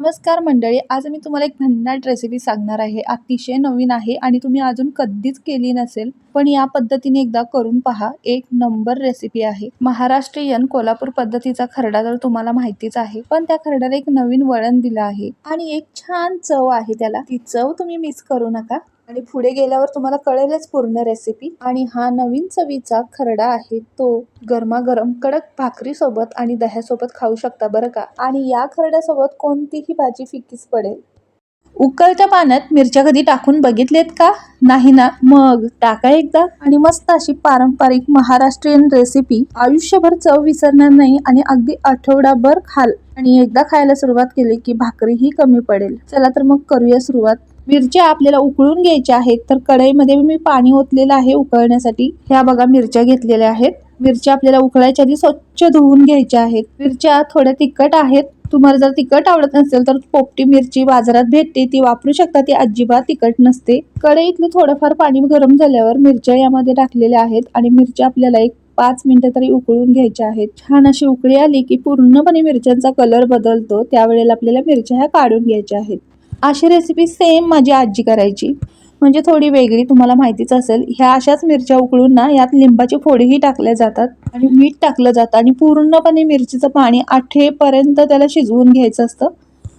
नमस्कार मंडळी आज मी तुम्हाला एक भन्नाट रेसिपी सांगणार आहे. अतिशय नवीन आहे आणि तुम्ही अजून कधीच केली नसेल पण या पद्धतीने एकदा करून पहा. एक नंबर रेसिपी आहे. महाराष्ट्रीयन कोल्हापूर पद्धतीचा खरडा तर तुम्हाला माहितीच आहे पण त्या खरड्याला एक नवीन वळण दिलं आहे. आणि एक छान चव आहे त्याला. ती चव तुम्ही मिस करू नका. आणि पुढे गेल्यावर तुम्हाला कळेलच पूर्ण रेसिपी आणि हा नवीन चवीचा खरडा आहे तो गरमागरम कडक भाकरीसोबत आणि दह्यासोबत खाऊ शकता बरं का? आणि या खरड्यासोबत कोणतीही भाजी फिकीच पडेल. उकळत्या पाण्यात मिरच्या कधी टाकून बघितलेत का? नाही ना? मग टाका एकदा. आणि मस्त अशी पारंपरिक महाराष्ट्रीयन रेसिपी आयुष्यभर चव विसरणार नाही आणि अगदी आठवडाभर खाल. आणि एकदा खायला सुरुवात केली की भाकरीही कमी पडेल. चला तर मग करूया सुरुवात. मिरच्या आपल्याला उकळून घ्यायच्या आहेत तर कढईमध्ये मी पाणी ओतलेलं आहे उकळण्यासाठी. ह्या बघा मिरच्या घेतलेल्या आहेत. मिरच्या आपल्याला उकळायच्या आधी स्वच्छ धुवून घ्यायच्या आहेत. मिरच्या थोड्या तिखट आहेत. तुम्हाला जर तिखट आवडत नसेल तर पोपटी मिरची बाजारात भेटते ती वापरू शकता ती अजिबात तिखट नसते. कढईतलं थोडंफार पाणी गरम झाल्यावर मिरच्या यामध्ये टाकलेल्या आहेत आणि मिरच्या आपल्याला एक पाच मिनिटं तरी उकळून घ्यायच्या आहेत. छान अशी उकळी आली की पूर्णपणे मिरच्यांचा कलर बदलतो. त्यावेळेला आपल्याला मिरच्या ह्या काढून घ्यायच्या आहेत. अशी रेसिपी सेम माझी आजी करायची. म्हणजे थोडी वेगळी तुम्हाला माहितीच असेल. ह्या अशाच मिरच्या उकळून ना यात लिंबाची फोडीही टाकल्या जातात आणि मीठ टाकलं जातं आणि पूर्णपणे मिरचीचं पाणी आठेपर्यंत त्याला शिजवून घ्यायचं असतं.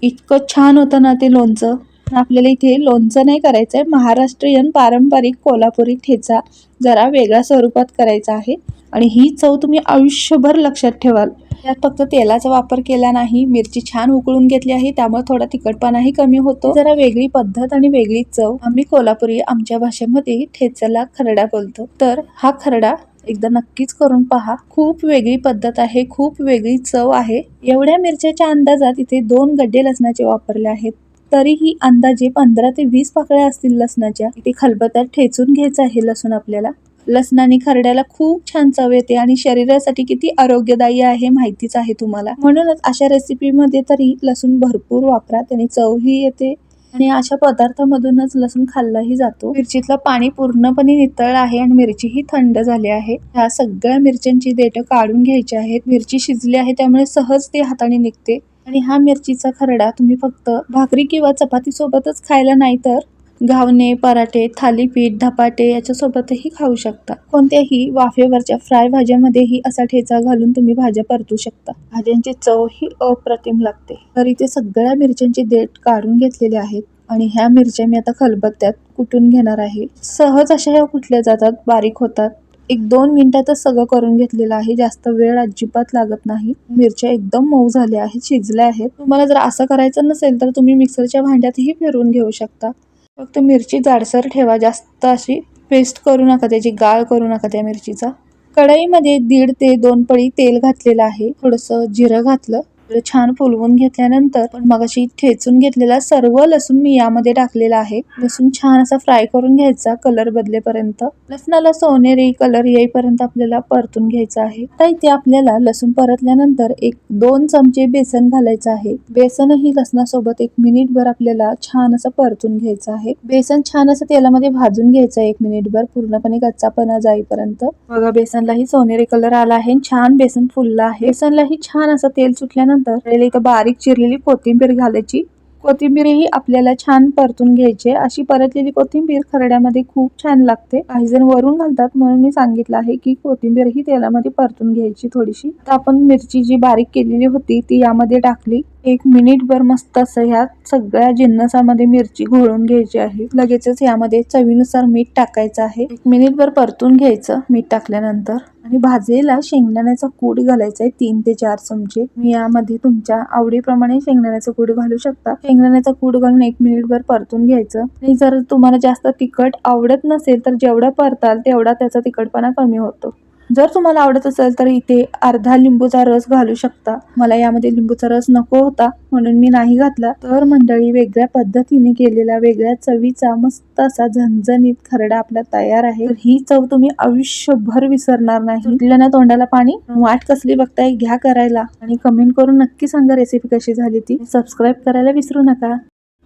इतकं छान होतं ना ते लोणचं. आपल्याला इथे लोणचं नाही करायचं आहे महाराष्ट्रीयन पारंपरिक कोल्हापुरी ठेचा जरा वेगळ्या स्वरूपात करायचा आहे. आणि ही चव तुम्ही आयुष्यभर लक्षात ठेवाल. यात फक्त तेलाचा वापर केला नाही. मिरची छान उकळून घेतली आहे. त्यामुळे थोडा तिखटपणाही कमी होतो. जरा वेगळी पद्धत आणि वेगळी चव आम्ही कोल्हापुरी आमच्या भाषेमध्ये ठेचाला खरडा बोलतो. तर हा खरडा एकदा नक्कीच करून पहा. खूप वेगळी पद्धत आहे. खूप वेगळी चव आहे. एवढ्या मिरच्याच्या अंदाजात इथे दोन गड्डे लसणाचे वापरले आहेत. तरीही अंदाजे पंधरा ते वीस पाकळ्या असतील लसणाच्या. इथे खलबत्यात ठेचून घ्यायचं आहे लसूण आपल्याला. लसणाने खरड्याला खूप छान चव येते आणि शरीरासाठी किती आरोग्यदायी आहे माहितीच आहे तुम्हाला. म्हणूनच अशा रेसिपीमध्ये तरी लसूण भरपूर वापरा त्याने चवही येते आणि अशा पदार्थामधूनच लसूण खाल्लाही जातो. मिरचीतलं पाणी पूर्णपणे नितळ आहे आणि मिरचीही थंड झाली आहे. ह्या सगळ्या मिरच्यांची देठं काढून घ्यायची आहेत. मिरची शिजली आहे त्यामुळे सहज ते हाताने निघते. आणि हा मिरचीचा खरडा तुम्ही फक्त भाकरी किंवा चपाती सोबतच खायला नाही तर घावणे पराठे थालीपीठ धपाटे याच्यासोबतही खाऊ शकता. कोणत्याही वाफेवरच्या फ्राय भाज्यामध्येही असा ठेचा घालून तुम्ही भाज्या परतू शकता. भाज्यांची चव ही अप्रतिम लागते. तर इथे सगळ्या मिरच्यांची देठ काढून घेतलेले आहेत आणि ह्या मिरच्या मी आता खलबत्त्यात कुटून घेणार आहे. सहज अशा ह्या कुठल्या जातात? बारीक होतात. एक दोन मिनिटातच सगळं करून घेतलेलं आहे. जास्त वेळ अजिबात लागत नाही. मिरच्या एकदम मऊ झाल्या आहेत शिजल्या आहेत. तुम्हाला जर असं करायचं नसेल तर तुम्ही मिक्सरच्या भांड्यातही फिरवून घेऊ शकता. फक्त मिरची जाडसर ठेवा. जास्त अशी पेस्ट करू नका त्याची गाळ करू नका त्या मिरचीचा. कढईमध्ये दीड ते दोन पळी तेल घातलेलं आहे. थोडंसं जिरं घातलं. छान फुलवून घेतल्यानंतर पण मग अशी ठेचून घेतलेला सर्व लसूण मी यामध्ये टाकलेला आहे. लसूण छान असा फ्राय करून घ्यायचा कलर बदलेपर्यंत. लसणाला सोनेरी कलर येईपर्यंत आपल्याला परतून घ्यायचा आहे. तर इथे आपल्याला लसूण परतल्यानंतर एक दोन चमचे बेसन घालायचं आहे. बेसनही लसणासोबत एक मिनिटभर आपल्याला छान असं परतून घ्यायचं आहे. बेसन छान असं तेलामध्ये भाजून घ्यायचं एक मिनिटभर पूर्णपणे कच्चापणा जाईपर्यंत. बघा बेसनलाही सोनेरी कलर आला आहे छान बेसन फुललं आहे. बेसनलाही छान असं तेल सुटल्यानंतर नंतर इथं बारीक चिरलेली कोथिंबीर घालायची. कोथिंबीरही आपल्याला छान परतून घ्यायची अशी परतलेली कोथिंबीर खरड्यामध्ये खूप छान लागते. काही जण वरून घालतात म्हणून मी सांगितलं आहे की कोथिंबीर ही तेलामध्ये परतून घ्यायची थोडीशी. आता आपण मिरची जी बारीक केलेली होती ती यामध्ये टाकली. एक मिनिटभर मस्त असं ह्या सगळ्या जिन्नसामध्ये मिरची घोळून घ्यायची आहे. लगेचच यामध्ये चवीनुसार मीठ टाकायचं आहे. एक मिनिटभर परतून घ्यायचं मीठ टाकल्यानंतर. आणि भाजीला शेंगदाण्याचा कूट घालायचा आहे तीन ते चार चमचे. मी यामध्ये तुमच्या आवडीप्रमाणे शेंगदाण्याचा कूट घालू शकता. शेंगदाण्याचा कूट घालून एक मिनिटभर परतून घ्यायचं. आणि जर तुम्हाला जास्त तिखट आवडत नसेल तर जेवढं परताल तेवढा त्याचा तिखटपणा कमी होतो. जर तुम्हाला आवडत असेल तर इथे अर्धा लिंबूचा रस घालू शकता. मला यामध्ये लिंबूचा रस नको होता म्हणून मी नाही घातला. तर मंडळी वेगळ्या पद्धतीने केलेला वेगळ्या चवीचा मस्त असा झणझणीत खरडा आपला तयार आहे. तर ही चव तुम्ही आयुष्यभर विसरणार नाही. ना तोंडाला पाणी? वाट कसली बघताय? घ्या करायला. आणि कमेंट करून नक्की सांगा रेसिपी कशी झाली ती. सबस्क्राईब करायला विसरू नका.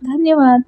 धन्यवाद.